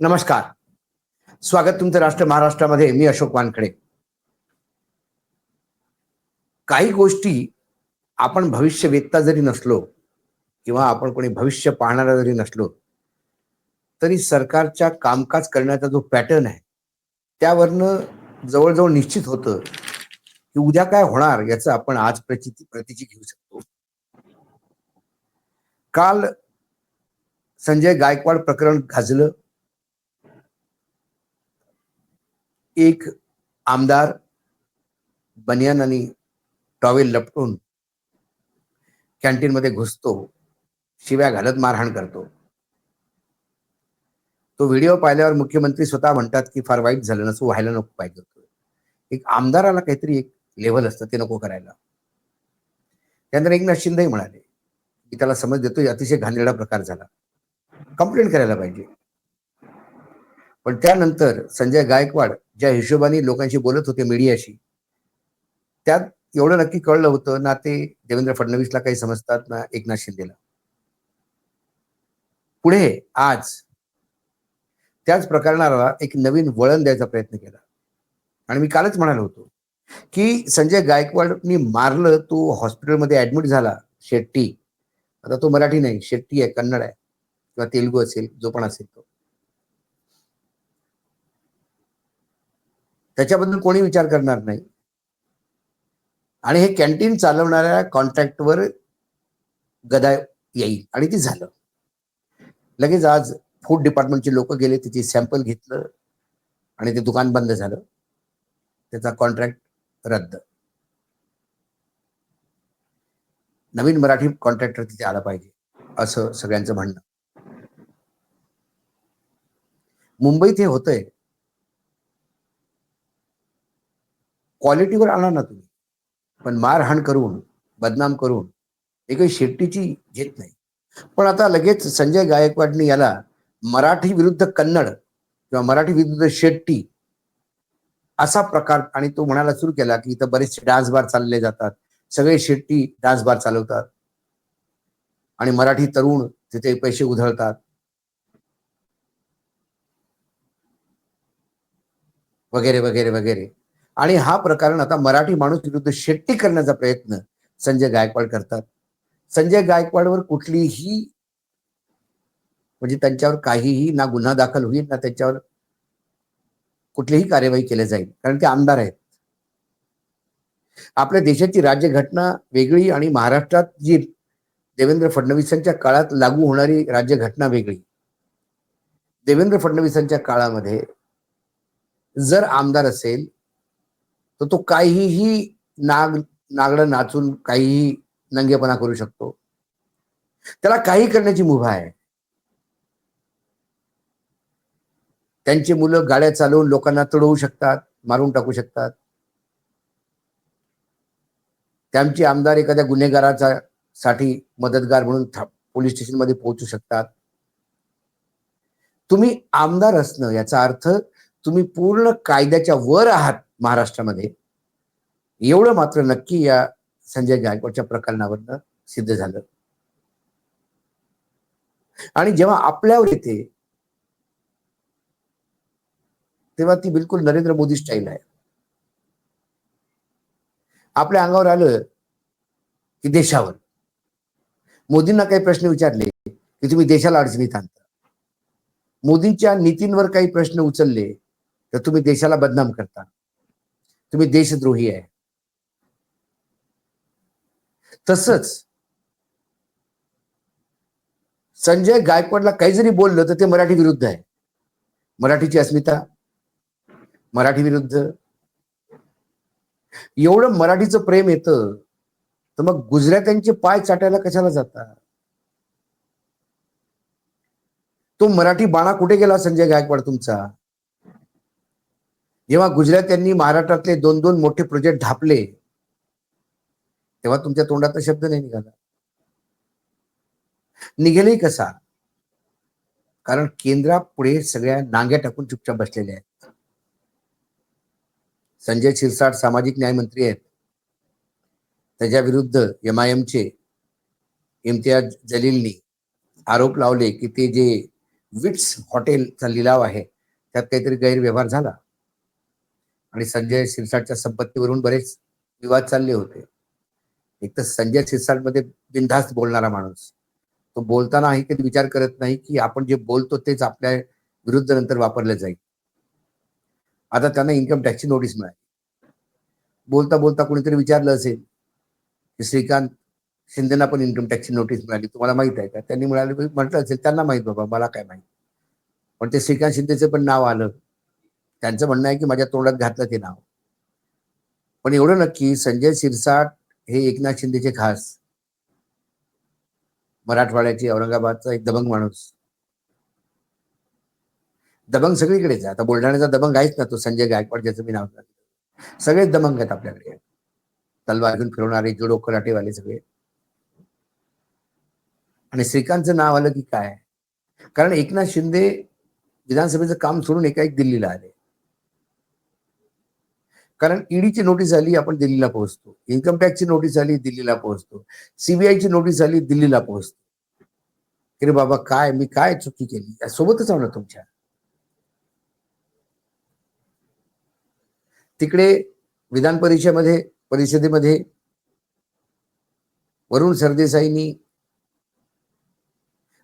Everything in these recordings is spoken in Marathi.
नमस्कार. स्वागत तुमचं राष्ट्र महाराष्ट्रामध्ये मी अशोक वानखडे. काही गोष्टी आपण भविष्य वेत्ता जरी नसलो किंवा आपण कोणी भविष्य पाहणारा जरी नसलो तरी सरकारच्या कामकाज करण्याचा जो पॅटर्न आहे त्यावरनं जवळजवळ निश्चित होतं की उद्या काय होणार याचं आपण आज प्रचिती प्रतिची घेऊ शकतो. काल संजय गायकवाड प्रकरण गाजलं एक आमदार बनियान आणि टॉवेल लपटून कॅन्टीन मध्ये घुसतो शिव्या घालत मारहाण करतो. तो व्हिडिओ पाहिल्यावर मुख्यमंत्री स्वतः म्हणतात की फार वाईट झालं नसं व्हायला नको पाहिजे होतं. एक आमदाराला काहीतरी एक लेव्हल असतं ते नको करायला. त्यानंतर एकनाथ शिंदे म्हणाले की त्याला समज देतो अतिशय घाणेरडा प्रकार झाला. कंप्लेंट करायला पाहिजे. पण त्यानंतर संजय गायकवाड ज्या हिशोबाने लोकांशी बोलत होते मीडियाशी त्यात एवढं नक्की कळलं होतं. ना ते देवेंद्र फडणवीसला काही समजतात ना एकनाथ शिंदेला. पुढे आज त्याच प्रकरणाला एक नवीन वळण द्यायचा प्रयत्न केला. आणि मी कालच म्हणालो होतो की संजय गायकवाडनी मारलं तो हॉस्पिटलमध्ये ऍडमिट झाला शेट्टी. आता तो मराठी नाही शेट्टी आहे कन्नड आहे. किंवा तेलुगू असेल जो पण असेल तो. त्याच्याबद्दल कोणी विचार करणार नाही. आणि हे कॅन्टीन चालवणाऱ्या कॉन्ट्रॅक्टवर गदा येईल. आणि ती झालं. लगेच आज फूड डिपार्टमेंटचे लोक गेले तिची सॅम्पल घेतलं आणि ते दुकान बंद झालं. त्याचा कॉन्ट्रॅक्ट रद्द. नवीन मराठी कॉन्ट्रॅक्टर तिथे आला पाहिजे असं सगळ्यांचं म्हणणं. मुंबईत हे होतंय. क्वालिटीवर आणा ना तुम्ही. पण मारहाण करून बदनाम करून एकही शेट्टीची घेत नाही. पण आता लगेच संजय गायकवाडनी याला मराठी विरुद्ध कन्नड किंवा मराठी विरुद्ध शेट्टी असा प्रकार आणि तो म्हणायला सुरू केला की इथं बरेचसे डान्स बार चालले जातात. सगळे शेट्टी डान्स बार चालवतात. आणि मराठी तरुण तिथे पैसे उधळतात. वगैरे वगैरे वगैरे. आणि हा प्रकरण आता मराठी माणूस विरुद्ध शेट्टी करण्याचा प्रयत्न संजय गायकवाड करतात. संजय गायकवाडवर कुठलीही म्हणजे त्यांच्यावर काहीही ना गुन्हा दाखल होईल ना त्यांच्यावर कुठलीही कार्यवाही केली जाईल कारण ते आमदार आहेत. आपल्या देशाची राज्यघटना वेगळी आणि महाराष्ट्रात जी देवेंद्र फडणवीसांच्या काळात लागू होणारी राज्यघटना वेगळी. देवेंद्र फडणवीसांच्या काळामध्ये जर आमदार असेल तर तो काहीही नाग नागडं नाचून काहीही नंगेपणा करू शकतो. त्याला काही करण्याची मुभा आहे. त्यांची मुलं गाड्या चालवून लोकांना तडवू शकतात मारून टाकू शकतात. त्यांची आमदार एखाद्या गुन्हेगाराचा साठी मदतगार म्हणून पोलीस स्टेशनमध्ये पोहोचू शकतात. तुम्ही आमदार असणं याचा अर्थ तुम्ही पूर्ण कायद्याच्या वर आहात. महाराष्ट्रामध्ये. एवढं मात्र नक्की या संजय गायकवाडच्या प्रकरणावरनं सिद्ध झालं. आणि जेव्हा आपल्यावर येते तेव्हा ती बिलकुल नरेंद्र मोदी स्टाईल आहे. आपल्या अंगावर आलं की देशावर. मोदींना काही प्रश्न विचारले की तुम्ही देशाला अडचणीत आणता. मोदींच्या नीतींवर काही प्रश्न उचलले तर तुम्ही देशाला बदनाम करता. तुम्ही देशद्रोही आहे. तसंच संजय गायकवाडला काही जरी बोललं तर ते मराठी विरुद्ध आहे. मराठीची अस्मिता मराठी विरुद्ध. एवढं मराठीचं प्रेम येतं तर मग गुजरात्यांचे पाय चाटायला कशाला जातात तो मराठी बाणा कुठे गेला संजय गायकवाड तुमचा? जेव्हा गुजरात्यांनी महाराष्ट्रातले दोन दोन मोठे प्रोजेक्ट ढापले तेव्हा तुमच्या तोंडात शब्द नाही निघाला. निघेलही कसा? कारण केंद्रापुढे सगळ्या नांग्या टाकून चुपचाप बसलेल्या आहेत. संजय शिरसाट सामाजिक न्याय मंत्री आहेत. त्याच्या विरुद्ध एम आय एमचे इम्तियाज जलीलनी आरोप लावले की ते जे विट्स हॉटेलचा लिलाव आहे त्यात काहीतरी गैरव्यवहार झाला. आणि संजय शिरसाटच्या संपत्तीवरून बरेच विवाद चालले होते. एक तर संजय शिरसाटमध्ये बिनधास्त बोलणारा माणूस. तो बोलतानाही कधी विचार करत नाही की आपण जे बोलतो तेच आपल्या विरुद्ध नंतर वापरलं जाईल. आता त्यांना इन्कम टॅक्सची नोटीस मिळाली. बोलता बोलता कोणीतरी विचारलं असेल की श्रीकांत शिंदेना पण इन्कम टॅक्सची नोटीस मिळाली. तुम्हाला माहीत आहे का? त्यांनी मिळाली म्हटलं असेल त्यांना माहीत बाबा मला काय माहीत. पण ते श्रीकांत शिंदेचं पण नाव आलं. त्यांचं म्हणणं आहे की माझ्या तोंडात घातलं ते नाव. पण एवढं नक्की संजय शिरसाट हे एकनाथ शिंदेचे खास. मराठवाड्याची औरंगाबादचा एक दबंग माणूस. दबंग सगळीकडेच आहे. आता बुलढाण्याचा दबंग आहेच ना तो संजय गायकवाड ज्याचं मी नाव सगळेच दबंग आहेत आपल्याकडे. तलवार घेऊन फिरवणारे जुडो कराटेवाले सगळे. आणि श्रीकांतचं नाव आलं की काय? कारण एकनाथ शिंदे विधानसभेचं काम सोडून एकाएक दिल्लीला आले. कारण ईडीची नोटीस आली आपण दिल्लीला पोहोचतो. इन्कम टॅक्सची नोटीस आली दिल्लीला पोहोचतो. सीबीआयची नोटीस आली दिल्लीला पोहोचतो. अरे बाबा काय मी काय चुकी केली? सोबतच आहो ना तुमच्या. तिकडे विधान परिषदेमध्ये परिषदेमध्ये वरुण सरदेसाईंनी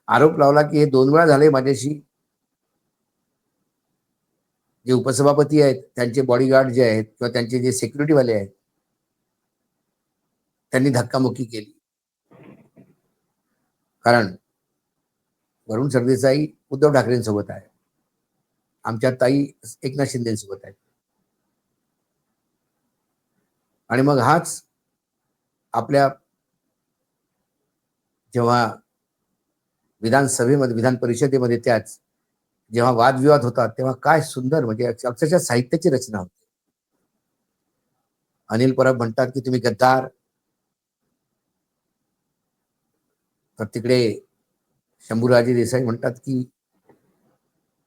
आरोप लावला की हे दोन वेळा झाले माझ्याशी. जे उपसभापती आहेत त्यांचे बॉडीगार्ड जे आहेत किंवा त्यांचे जे सिक्युरिटीवाले आहेत त्यांनी धक्कामुक्की केली. कारण वरुण सरदेसाई उद्धव ठाकरेंसोबत आहे आमच्या ताई एकनाथ शिंदेसोबत आहेत. आणि मग हाच आपल्या जेव्हा विधानसभेमध्ये विधान परिषदेमध्ये त्याच जेव्हा वादविवाद होतात तेव्हा काय सुंदर म्हणजे अक्षरशः साहित्याची रचना होते. अनिल परब म्हणतात की तुम्ही गद्दार. तर तिकडे शंभूराजे देसाई म्हणतात की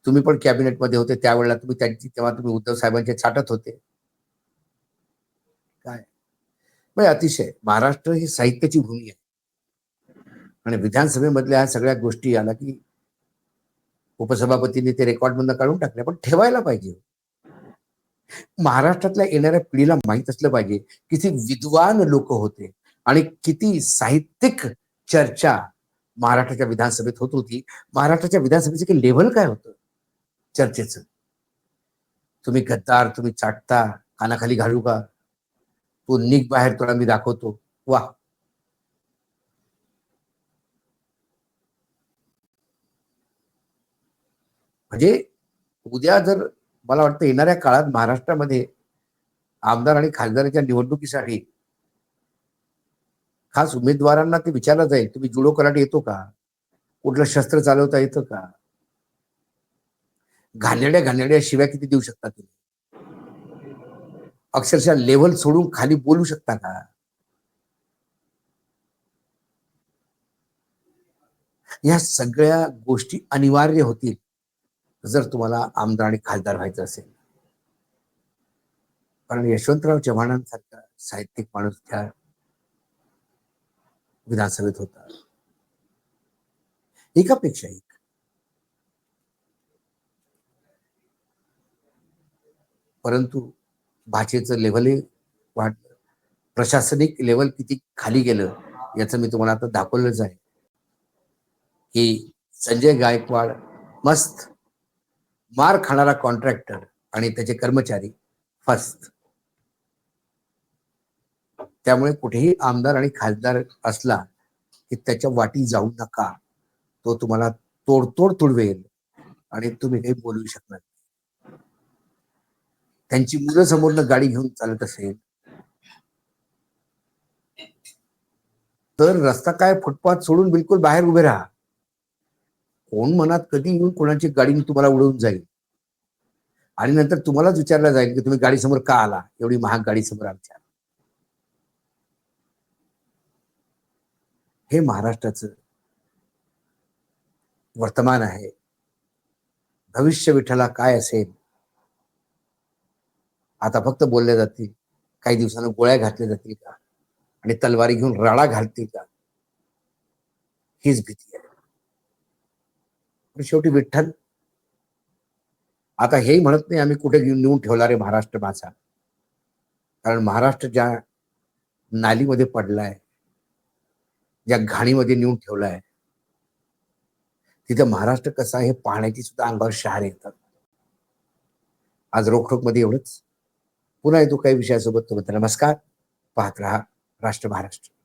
तुम्ही पण कॅबिनेटमध्ये होते त्यावेळेला तुम्ही त्यांची तेव्हा तुम्ही उद्धव साहेबांचे छाटत होते. काय? म्हणजे अतिशय. महाराष्ट्र ही साहित्याची भूमी आहे. आणि विधानसभेमधल्या सगळ्या गोष्टी आला की उपसभापतींनी ते रेकॉर्डमधनं काढून टाकले पण ठेवायला पाहिजे. महाराष्ट्रातल्या येणाऱ्या पिढीला माहीत असलं पाहिजे किती विद्वान लोक होते आणि किती साहित्यिक चर्चा महाराष्ट्राच्या विधानसभेत होत होती. महाराष्ट्राच्या विधानसभेचं काही लेव्हल काय होतं? चर्चेचं. तुम्ही गद्दार तुम्ही चाटता कानाखाली घालू का? तू निघ बाहेर तुला मी दाखवतो. वा म्हणजे उद्या जर मला वाटतं येणाऱ्या काळात महाराष्ट्रामध्ये आमदार आणि खासदारांच्या निवडणुकीसाठी खास उमेदवारांना ते विचारलं जाईल तुम्ही जुडो कराटे येतो का? कुठलं शस्त्र चालवता येतं का? घाणेड्या घाणेड्या शिव्या किती देऊ शकता तुम्ही? अक्षरशः लेवल सोडून खाली बोलू शकता का? या सगळ्या गोष्टी अनिवार्य होतील. जर तुम्हाला आमदार आणि खासदार व्हायचं असेल. कारण यशवंतराव चव्हाणांसारखा साहित्यिक माणूस त्या विधानसभेत होता. एकापेक्षा एक. परंतु भाषेचं लेव्हलही वाढलं. प्रशासनिक लेवल किती खाली गेलं याचं मी तुम्हाला आता दाखवलंच आहे. की संजय गायकवाड मस्त मार खाणारा कॉन्ट्रॅक्टर आणि त्याचे कर्मचारी फस्त त्यामुळे कुठेही आमदार आणि खासदार असला की त्याच्या वाटी जाऊ नका. तो तुम्हाला तोडतोड तुडवेल आणि तुम्ही काही बोलू शकणार त्यांची मुलं समोरनं गाडी घेऊन चालत असेल. तर रस्ता काय फुटपाथ सोडून बिलकुल बाहेर उभे राहा. कोण मनात कधी येऊन कोणाची गाडी तुम्हाला उडवून जाईल? आणि नंतर तुम्हालाच विचारलं जाईल की तुम्ही गाडी समोर का आला? एवढी महाग गाडी समोर आमच्या. हे महाराष्ट्राचं वर्तमान आहे. भविष्य विठ्ठला काय असेल? आता फक्त बोलल्या जातील. काही दिवसानं गोळ्या घातल्या जातील का? आणि तलवारी घेऊन राळा घालतील का? हीच भीती आहे. पण शेवटी विठ्ठल. आता हेही म्हणत नाही आम्ही कुठे नेऊन ठेवला रे महाराष्ट्र माझा. कारण महाराष्ट्र ज्या नालीमध्ये पडलाय ज्या घाणीमध्ये नेऊन ठेवलाय तिथं महाराष्ट्र कसा आहे हे पाहण्याची सुद्धा अंगावर शहार येतात. आज रोखरोखमध्ये एवढंच. पुन्हा येतो काही विषयासोबत तो नमस्कार. पाहत राहा राष्ट्र महाराष्ट्र.